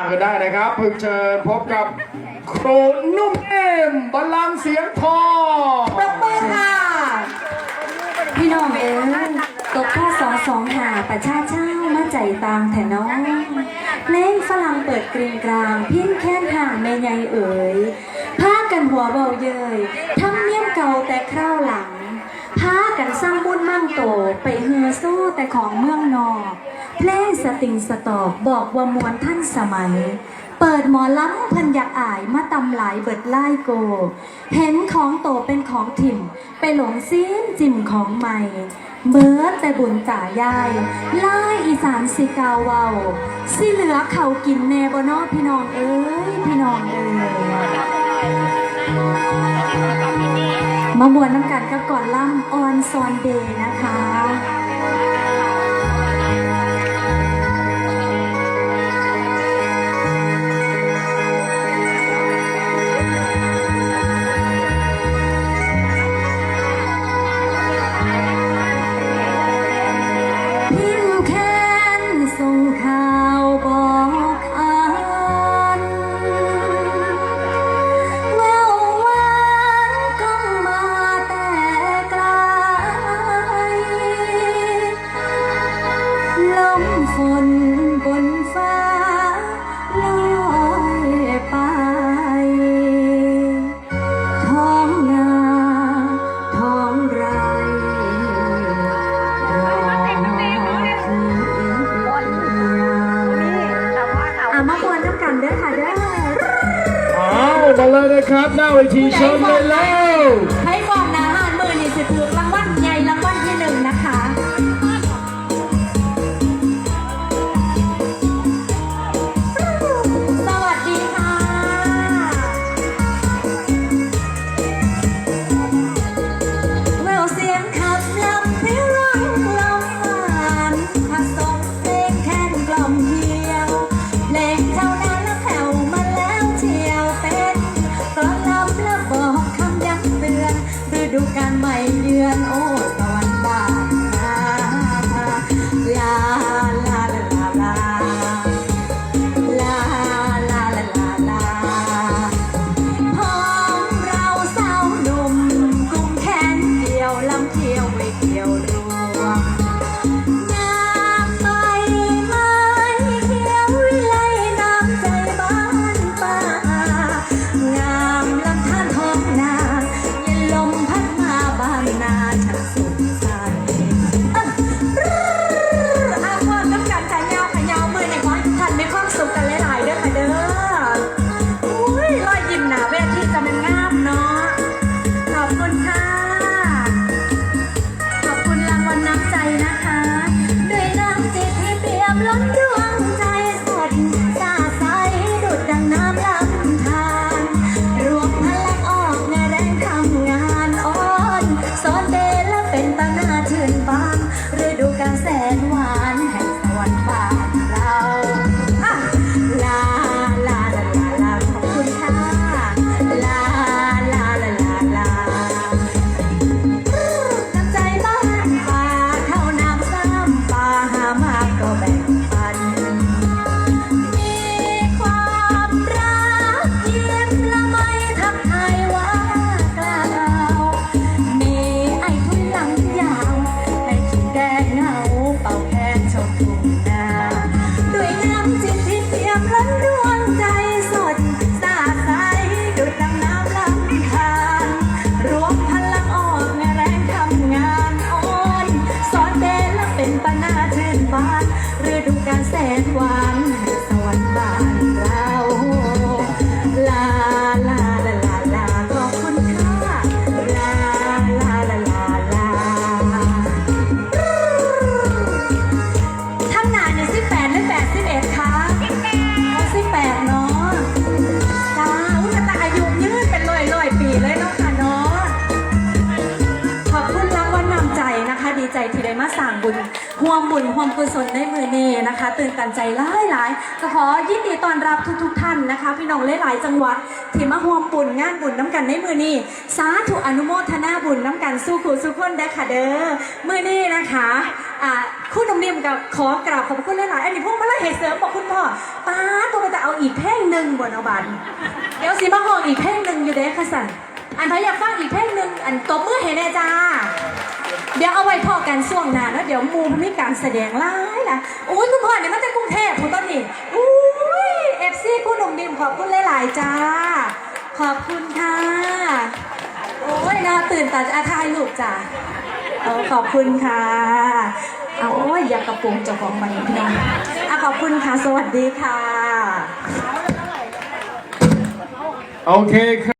ามกันได้นะครับพิ่งเชิญพบกับโครนนุ่มเอ็มบัลลังเสียงทองปรบมือค่ะ พี่น้องเอ๋ยตกข้อสองสองหาประชาเช่ามาใจตางแถน้องเพลงฝรั่งเปิดกรีงกลางพิ้นแค้นห่างแม่ใหญ่เอ๋ยพากันหัวเบาเยยทำเนียมเก่าแต่คราวหลัง พากันสร้างบุญมั่งโตไปเฮือโซ่แต่ของเมืองนอก เพลงส ติงสตอกบอกว่ามวลท่านสมัย เปิดหมอล้ำพันอยากอายมาตำหลายเบิดไล่โก เห็นของโตเป็นของถิ่ม ไปหลงซีมจิ่มของใหม่เบิดแต่บุญจ่ายายไล่อีสานสิกาวเวาสิเหลือเขากินแนบนอพี่น้องเอ้ยพี่น้องเอ้ยมามวนน้ำกันกับก่อนล่ำออนซอนเดย์นะคะ ฝนบนฟ้าลอยไป ท้องนาท้องไรรอคืนอะมาบวนน้ำกันเด้อค่ะเด้อเอามาเลยนะครับ หน้าเวทีเชิญเลยแล้ว ดูการแสนหวาน บุญห่วมกุศลในมือนี้นะคะ ตื่นตันใจหลายหลายๆก็ขอยินดีต้อนรับทุกๆท่านนะคะ พี่น้องหลายๆจังหวัดที่มาห่วมบุญงานบุญน้ำกันในมือนี้สาธุอนุโมทนาบุญน้ำกันสู้ขู่สู้คนได้ค่ะเด้อมือนี้นะคะอ่าคุณนมนิ่มกับขอกราบขอบคุณหลายๆอันนี้พวกมาไล่เหตุเสริมบอกคุณพ่อป้าตัวไปแต่เอาอีกเพลงหนึ่งบนเอาบันเดี๋ยวสิมาห้องอีกเพลงหนึ่งอยู่เด้ค่ะสันอันพอยากฟังอีกเพลงหนึ่งอันตบมือเห็นแน่จ้า เดี๋ยวเอาไว้พอกันช่วงหน้าแล้วเดี๋ยวมูมันมีการแสดงร้ายล่ะอุ้ยคุณพ่อเนี่ยมันจะกรุงเทพคุณต้นนี่อุ้ยเอฟซีคุณหนุ่มดิมขอบคุณหลายๆจ้า ขอบคุณค่ะ โอ้ยน่าตื่นตาอาทายลูกจ้าเออขอบคุณค่ะเอาโอ้ยอยากกระโปรงเจ้าของมันพี่น้องอะขอบคุณค่ะ สวัสดีค่ะ โอเคครับ